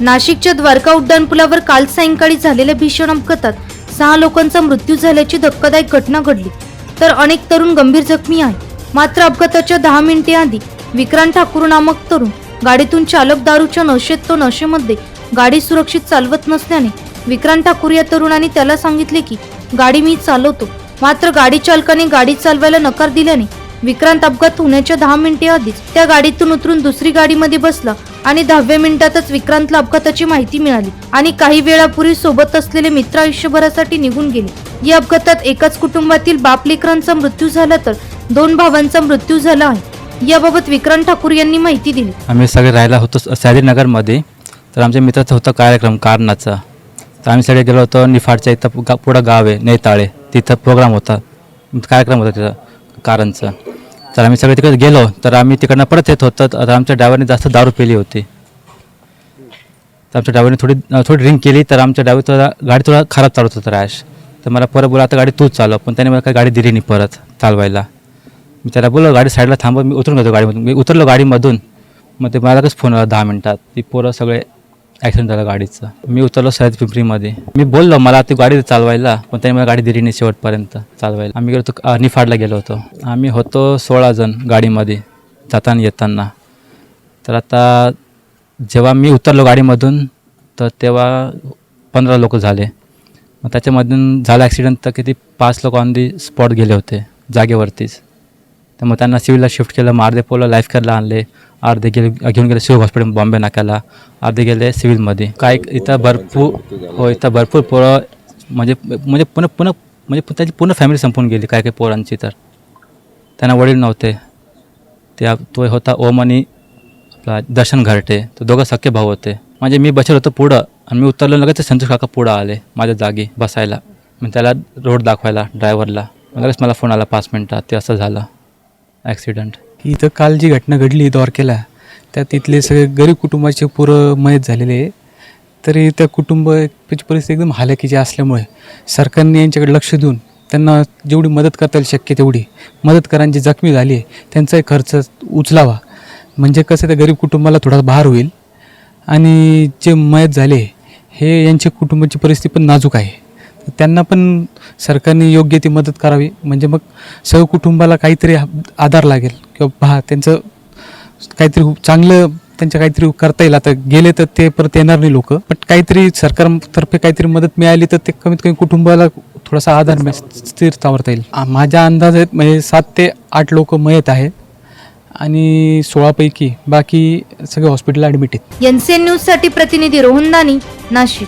नाशिकच्या द्वारका उड्डाणपुलावर काल सायंकाळी झालेल्या भीषण अपघातात सहा लोकांचा मृत्यू झाल्याची धक्कादायक घटना घडली. तर अनेक तरुण गंभीर जखमी आहे मात्र अपघाताच्या दहा मिनिटे आधी विक्रांत ठाकूर नामक तरुण गाडीतून चालक दारूच्या नशेत तो नशेमध्ये गाडी सुरक्षित चालवत नसल्याने विक्रांत ठाकूर या तरुणाने त्याला सांगितले की गाडी मी चालवतो. मात्र गाडी चालकाने गाडी चालवायला नकार दिल्याने विक्रांत अपघात होण्याच्या दहा मिनिटे आधीच त्या गाडीतून उतरून दुसरी गाडीमध्ये बसला आणि दहाव्या मिनिटातच विक्रांतला अपघाताची माहिती मिळाली आणि काही वेळापूर्वी सोबत असलेले मित्र आयुष्यभरासाठी निघून गेले. या अपघातात एकाच कुटुंबातील बाप लेकरांचा मृत्यू झाला तर दोन भावांचा मृत्यू झाला आहे. याबाबत विक्रांत ठाकूर यांनी माहिती दिली. आम्ही सगळे राहायला होतो सयाजीनगरमध्ये तर आमच्या मित्राचा होता कार्यक्रम कारणाचा. तर आम्ही सगळे गेलो होतो निफाडच्या इथं पुढं गाव आहे नेताळे. तिथं प्रोग्राम होता. कार्यक्रम होता तिथं. कारांचं तर आम्ही सगळे तिकडे गेलो तर आम्ही तिकडनं परत येत होतो तर आमच्या ड्रायव्हरने जास्त दारू पिली होती. तर आमच्या ड्रायव्हरने थोडी थोडी ड्रिंक केली तर आमच्या ड्रायव्हर थोडा गाडी थोडा खराब चालवत होता रॅश तर मला परत बोला आता गाडी तूच चालव पण त्याने मला काही गाडी दिली नाही परत चालवायला. मी त्याला बोललो गाडी साईडला थांबव मी उतरून घेतो गाडीमधून. मी उतरलो गाडीमधून मग ते मला लगेच फोन आला दहा मिनटात. ती पोरं सगळे ॲक्सिडेंट झाला गाडीचं. मी उतरलो सह्याद पिंपरीमध्ये. मी बोललो मला ती गाडी चालवायला. पण त्याने मला गाडी दिली नाही शेवटपर्यंत चालवायला. आम्ही गेलो निफाडला गेलो होतो. आम्ही होतो सोळा जण गाडीमध्ये जाताना येताना. तर आता जेव्हा मी उतरलो गाडीमधून तर तेव्हा पंधरा लोक झाले. मग त्याच्यामधून झालं ॲक्सिडेंट तर किती पाच लोक ऑन दी स्पॉट गेले होते जागेवरतीच. तर मग त्यांना सिव्हिलला शिफ्ट केलं मारदे अर्धे लाईफ केअरला आणले. अर्धे गेले घेऊन गेले शिव हॉस्पिटल बॉम्बे नाक्याला. अर्धे गेले सिव्हिलमध्ये. काय इथं भरपूर हो इथं भरपूर पोरं म्हणजे म्हणजे पुन्हा पुन्हा म्हणजे त्याची पूर्ण फॅमिली संपून गेली काय काही पोरांची तर. त्यांना वडील नव्हते. त्या तो होता ओम आणि आपला दर्शन घरटे. तो दोघं सख्खे भाऊ होते. म्हणजे मी बसलो होतो पुढं आणि मी उतरलो लगेच संतोष काका पुढं आले माझ्या जागी बसायला. मग त्याला रोड दाखवायला ड्रायव्हरला लगेच मला फोन आला पाच मिनटात ते असं झालं ॲक्सिडेंट इथं काल जी घटना घडली द्वारकेला त्यात तिथले सगळे गरीब कुटुंबाचे पुरं मयत झालेले आहे. तरी त्या कुटुंबाची परिस्थिती एकदम हालाकीची असल्यामुळे सरकारने यांच्याकडे लक्ष देऊन त्यांना जेवढी मदत करता येईल शक्य तेवढी मदत करा जखमी झाली आहे त्यांचाही खर्च उचलावा. म्हणजे कसं त्या गरीब कुटुंबाला थोडा भार होईल आणि जे मयत झाले हे यांच्या कुटुंबाची परिस्थिती पण नाजूक आहे. त्यांना पण सरकारने योग्य ती मदत करावी. म्हणजे मग सर्व कुटुंबाला काहीतरी आधार लागेल. किंवा पहा त्यांचं काहीतरी चांगलं त्यांच्या काहीतरी करता येईल. आता गेले तर ते परत येणार नाही लोक बट काहीतरी सरकारतर्फे काहीतरी मदत मिळाली तर ते कमीत कमी कुटुंबाला थोडासा आधार स्थिर सावरता येईल. माझ्या माझ्या आहेत म्हणजे सात ते आठ लोक मयत आहेत आणि सोळापैकी बाकी सगळे हॉस्पिटल ॲडमिट आहेत. एनसीएन न्यूजसाठी प्रतिनिधी रोहन दानी नाशिक.